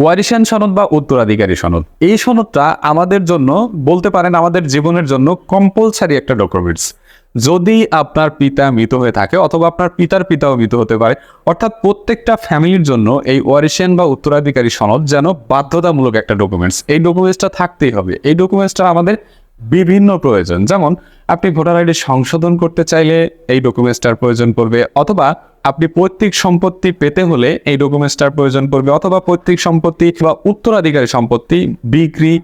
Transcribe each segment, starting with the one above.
ওয়ারিশান সনদ বা উত্তরাধিকারী সনদ? এই সনদটা আমাদের জন্য, বলতে পারেন আমাদের জীবনের জন্য কম্পালসারি একটা ডকুমেন্টস যদি আপনার পিতা মৃত হয়ে থাকে অথবা আপনার পিতার পিতাও মৃত হতে পারে, অর্থাৎ প্রত্যেকটা ফ্যামিলির জন্য এই ওয়ারিশান বা উত্তরাধিকারী সনদ যেন বাধ্যতামূলক একটা ডকুমেন্টস এই ডকুমেন্টসটা থাকতেই হবে। এই ডকুমেন্টসটা আমাদের বিভিন্ন প্রয়োজন। যেমন, আপনি ভোটার আইডি সংশোধন করতে চাইলে এই ডকুমেন্টসটার প্রয়োজন পড়বে, অথবা আপনি পৈতৃক সম্পত্তি পেতে হলে এই ডকুমেন্টসটার প্রয়োজন পড়বে অথবা পৈতৃক সম্পত্তি বা উত্তরাধিকারী সম্পত্তি, বিক্রি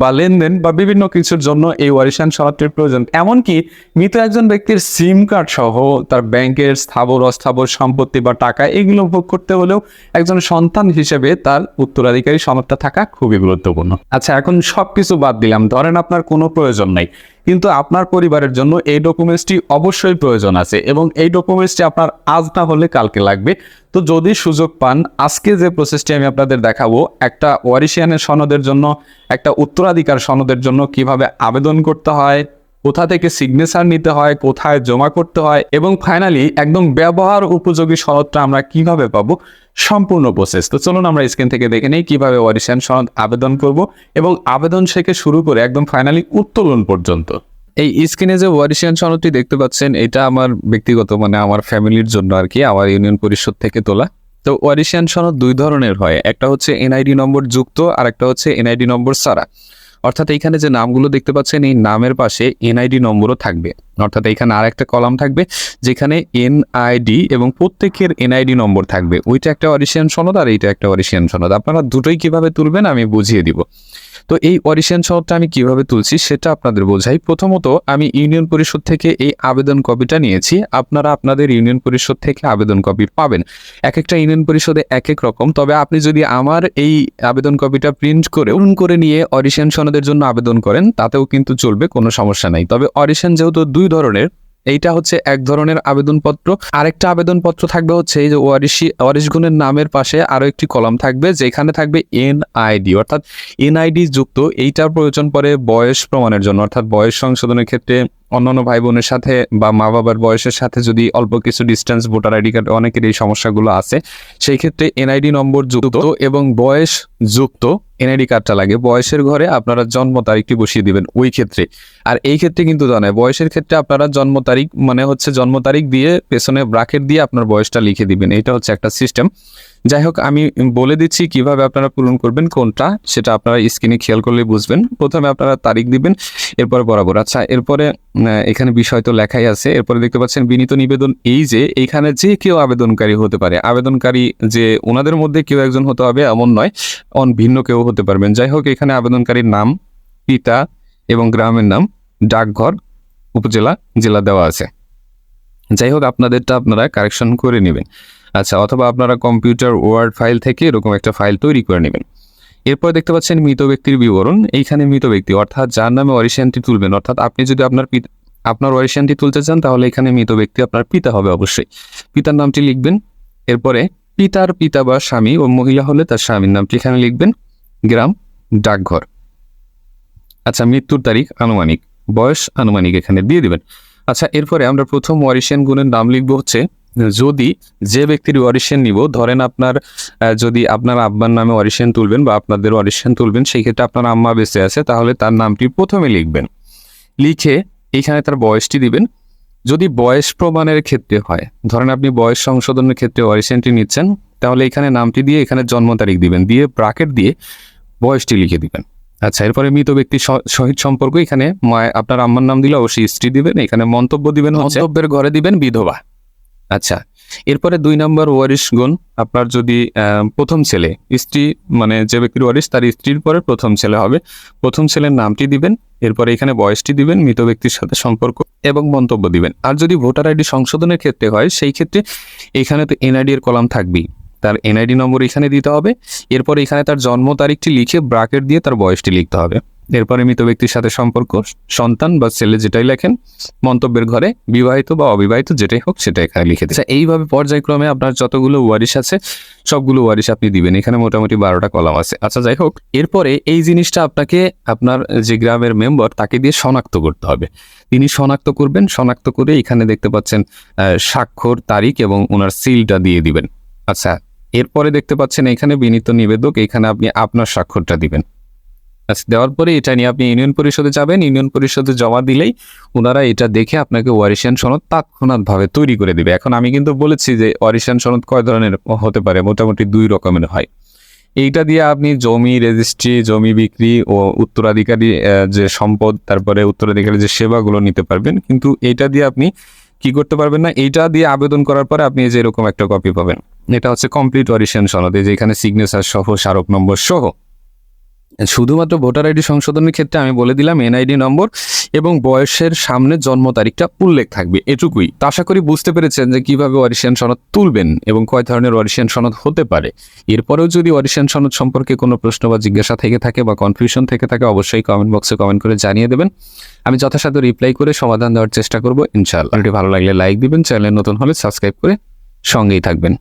বা লেনদেন বা বিভিন্ন কিছুর জন্য এই ওয়ারিশান সনদটির প্রয়োজন। এমনকি মৃত একজন ব্যক্তির সিম কার্ড সহ তার ব্যাংকের স্থাবর, অস্থাবর সম্পত্তি বা টাকা এগুলো ভোগ করতে হলেও একজন সন্তান হিসেবে তার উত্তরাধিকারী সনদটা থাকা খুবই গুরুত্বপূর্ণ। আচ্ছা এখন সব কিছু বাদ দিলাম। ধরেন আপনার কোনো প্রয়োজন নাই। কিন্তু আপনার পরিবারের জন্য এই ডকুমেন্টসটি অবশ্যই প্রয়োজন আছে এবং এই ডকুমেন্টসটি আপনার আজ না হলে কালকে লাগবে। তো যদি সুযোগ পান, আজকে যে প্রসেসটি আমি আপনাদের দেখাবো, একটা ওয়ারিশিয়ানের সনদের জন্য, একটা উত্তরাধিকার সনদের জন্য কীভাবে আবেদন করতে হয় কোথা থেকে সিগনেচার নিতে হয়, কোথায় জমা করতে হয় এবং ফাইনালি একদম ব্যবহার উপযোগী সনদটা আমরা কীভাবে পাবো সম্পূর্ণ প্রসেস তো চলুন আমরা স্ক্রিন থেকে দেখে নিই কীভাবে ওয়ারিশিয়ান সনদ আবেদন করব এবং আবেদন থেকে শুরু করে একদম ফাইনালি উত্তোলন পর্যন্ত। এই স্ক্রিনে যে ওয়ারিশিয়ান সনদটি দেখতে পাচ্ছেন, এটা আমার ব্যক্তিগত মানে আমার ফ্যামিলির জন্য আর কি আমার ইউনিয়ন পরিষদ থেকে তোলা। তো ওয়ারিশিয়ান সনদ দুই ধরনের হয়, একটা হচ্ছে এনআইডি নম্বর যুক্ত আর একটা হচ্ছে এনআইডি নম্বর সারা অর্থাৎ এইখানে যে নামগুলো দেখতে পাচ্ছেন, এই নামের পাশে এনআইডি নম্বরও থাকবে। অর্থাৎ এখানে আর একটা কলাম থাকবে, যেখানে এনআইডি এবং প্রত্যেকের এনআইডি নম্বর থাকবে। ওইটা একটা অরিশিয়ান সনদ আর এইটা একটা অরিশিয়ান সনদ। আপনারা দুটোই কীভাবে তুলবেন আমি বুঝিয়ে দিব। তো এই অরিশিয়ান শহরটা আমি কীভাবে তুলছি সেটা আপনাদের বোঝাই। প্রথমত, আমি ইউনিয়ন পরিষদ থেকে এই আবেদন কপিটা নিয়েছি। আপনারা আপনাদের ইউনিয়ন পরিষদ থেকে আবেদন কপি পাবেন। এক একটা ইউনিয়ন পরিষদে এক এক রকম। তবে আপনি যদি আমার এই আবেদন কপিটা প্রিন্ট করে পূরণ করে নিয়ে অরিশিয়ান সনদের জন্য আবেদন করেন, তাতেও কিন্তু চলবে, কোনো সমস্যা নাই। তবে অরিশিয়ান যেহেতু দুই ধরনের এইটা হচ্ছে এক ধরনের আবেদনপত্র। আরেকটা আবেদনপত্র থাকবে হচ্ছে এই যে ওয়ারিশি, ওয়ারিশ গুণের নামের পাশে আরও একটি কলাম থাকবে, যেখানে থাকবে এনআইডি, অর্থাৎ এনআইডি যুক্ত, এইটার প্রয়োজন পড়ে বয়স প্রমাণের জন্য, অর্থাৎ বয়স সংশোধনের ক্ষেত্রে অন্যান্য ভাই বোনের সাথে বা মা বাবার বয়সের সাথে যদি অল্প কিছু ডিস্টেন্স ভোটার আইডি কার্ড অনেকের এই সমস্যাগুলো আছে, সেই ক্ষেত্রে এনআইডি নম্বর যুক্ত এবং বয়স যুক্ত এনআইডি কার্ডটা লাগে। বয়সের ঘরে আপনারা জন্ম তারিখটি বসিয়ে দিবেন ওই ক্ষেত্রে। আর এই ক্ষেত্রে কিন্তু জানায় বয়সের ক্ষেত্রে আপনারা জন্ম তারিখ মানে হচ্ছে জন্ম তারিখ দিয়ে পেছনে ব্রাকেট দিয়ে আপনার বয়সটা লিখে দিবেন। এটা হচ্ছে একটা সিস্টেম যাই হোক আমি বলে দিচ্ছি কীভাবে আপনারা পূরণ করবেন, কোনটা সেটা আপনারা স্ক্রিনে খেয়াল করলে বুঝবেন। প্রথমে আপনারা তারিখ দিবেন, এরপরে বরাবর। আচ্ছা এরপরে এখানে বিষয় তো লেখাই আছে। এরপরে দেখতে পাচ্ছেন বিনীত নিবেদন, এই যে এইখানে যে কেউ আবেদনকারী হতে পারে। আবেদনকারী যে ওনাদের মধ্যে কেউ একজন হতে হবে এমন নয়, অন ভিন্ন কেউ হতে পারবেন। যাই হোক এখানে আবেদনকারীর নাম, পিতা এবং গ্রামের নাম, ডাকঘর, উপজেলা, জেলা দেওয়া আছে। যাই হোক আপনাদেরটা আপনারা কারেকশন করে নেবেন। আচ্ছা অথবা আপনারা কম্পিউটার ওয়ার্ড ফাইল থেকে এরকম একটা ফাইল তৈরি করে নেবেন। এরপর দেখতে পাচ্ছেন মৃত ব্যক্তির বিবরণ। এইখানে মৃত ব্যক্তি, অর্থাৎ যার নামে অরিশিয়ানটি তুলবেন, অর্থাৎ আপনি যদি আপনার আপনার অরিশিয়ানটি তুলতে চান, তাহলে এখানে মৃত ব্যক্তি আপনার পিতা হবে অবশ্যই। পিতার নামটি লিখবেন। এরপরে পিতার পিতা বা স্বামী ও মহিলা হলে তার স্বামীর নামটি এখানে লিখবেন। গ্রাম, ডাকঘর। আচ্ছা মৃত্যুর তারিখ আনুমানিক, বয়স আনুমানিক এখানে দিয়ে দিবেন। আচ্ছা এরপরে আমরা প্রথম ওয়ারিশিয়ান গুণের নাম লিখব হচ্ছে যদি যে ব্যক্তির অডিশন নিব, ধরেন আপনার যদি আপনার আব্বার নামে অডিশন তুলবেন বা আপনাদের অডিশন তুলবেন সেই ক্ষেত্রে আপনার আম্মা বেঁচে আছে, তাহলে তার নামটি প্রথমে লিখবেন। লিখে এইখানে তার বয়সটি দিবেন। যদি বয়স প্রমাণের ক্ষেত্রে হয়, ধরেন আপনি বয়স সংশোধনের ক্ষেত্রে অডিশনটি নিচ্ছেন, তাহলে এখানে নামটি দিয়ে এখানে জন্ম তারিখ দিবেন, দিয়ে ব্রাকেট দিয়ে বয়সটি লিখে দিবেন। আচ্ছা এরপরে মৃত ব্যক্তি সহিত সম্পর্ক, এখানে আপনার আম্মার নাম দিলে অবশ্যই স্ত্রী দিবেন, এখানে মন্তব্য দিবেন মন্তব্যের ঘরে দিবেন বিধবা। আচ্ছা এরপরে দুই নম্বর ওয়ারিশ গুণ আপনার যদি প্রথম ছেলে, স্ত্রী মানে যে ব্যক্তির ওয়ারিশ তার স্ত্রীর পরে প্রথম ছেলে হবে। প্রথম ছেলের নামটি দিবেন, এরপরে এখানে বয়সটি দিবেন, মৃত ব্যক্তির সাথে সম্পর্ক এবং মন্তব্য দিবেন। আর যদি ভোটার আইডি সংশোধনের ক্ষেত্রে হয়, সেই ক্ষেত্রে এখানে তো এনআইডি এর কলাম থাকবেই। তার এনআইডি নম্বর এখানে দিতে হবে, এরপর এখানে তার জন্ম তারিখটি লিখে ব্রাকেট দিয়ে তার বয়সটি লিখতে হবে। এরপরে মৃত ব্যক্তির সাথে সম্পর্ক সন্তান বা ছেলে যেটাই লেখেন মন্তব্যের ঘরে বিবাহিত বা অবিবাহিত যেটাই হোক সেটা এখানে লিখে দিন। আচ্ছা, এইভাবে পর্যায়ক্রমে আপনার যতগুলো ওয়ারিশ আছে সবগুলো ওয়ারিশ আপনি দিবেন। এখানে মোটামুটি বারোটা কলাম আছে। আচ্ছা যাই হোক এরপরে এই জিনিসটা আপনাকে আপনার যে গ্রামের মেম্বার তাকে দিয়ে শনাক্ত করতে হবে। তিনি শনাক্ত করবেন শনাক্ত করে এখানে দেখতে পাচ্ছেন স্বাক্ষর তারিখ এবং ওনার সিলটা দিয়ে দিবেন। আচ্ছা এরপরে দেখতে পাচ্ছেন এখানে বিনীত নিবেদক এখানে আপনি আপনার স্বাক্ষরটা দিবেন। দেওয়ার পরে এটা নিয়ে আপনি ইউনিয়ন পরিষদে যাবেন। ইউনিয়ন পরিষদে জমা দিলেই ওনারা এটা দেখে আপনাকে ওয়ারিশিয়ান সনদ তাৎক্ষণাৎভাবে তৈরি করে দিবে। এখন আমি কিন্তু বলেছি যে ওয়ারিশিয়ান সনদ কয় ধরনের হতে পারে? মোটামুটি দুই রকমের হয়। এইটা দিয়ে আপনি জমি রেজিস্ট্রি, জমি বিক্রি ও উত্তরাধিকারী যে সম্পদ, তারপরে উত্তরাধিকারী যে সেবাগুলো নিতে পারবেন। কিন্তু এটা দিয়ে আপনি কি করতে পারবেন না? এইটা দিয়ে আবেদন করার পরে আপনি যে এরকম একটা কপি পাবেন। এটা হচ্ছে কমপ্লিট ওয়ারিশিয়ান সনদ। এই যে এখানে সিগনেচার সহ, স্মারক নম্বর সহ। শুধুমাত্র ভোটার আইডি সংশোধনের ক্ষেত্রে আমি বলে দিলাম এনআইডি নম্বর এবং বয়সের সামনে জন্ম তারিখটা উল্লেখ থাকবে, এটুকুই। তো আশা করি বুঝতে পেরেছেন যে কীভাবে ওয়ারিশিয়ান সনদ তুলবেন এবং কয় ধরনের ওয়ারিশিয়ান সনদ হতে পারে। এরপরেও যদি ওয়ারিশিয়ান সনদ সম্পর্কে কোনো প্রশ্ন বা জিজ্ঞাসা থেকে থাকে বা কনফিউশন থেকে থাকে, অবশ্যই কমেন্ট বক্সে কমেন্ট করে জানিয়ে দেবেন। আমি যথাসাধ্য রিপ্লাই করে সমাধান দেওয়ার চেষ্টা করব, ইনশাআল্লাহ। ভালো লাগলে লাইক দিবেন চ্যানেল নতুন হলে সাবস্ক্রাইব করে সঙ্গেই থাকবেন।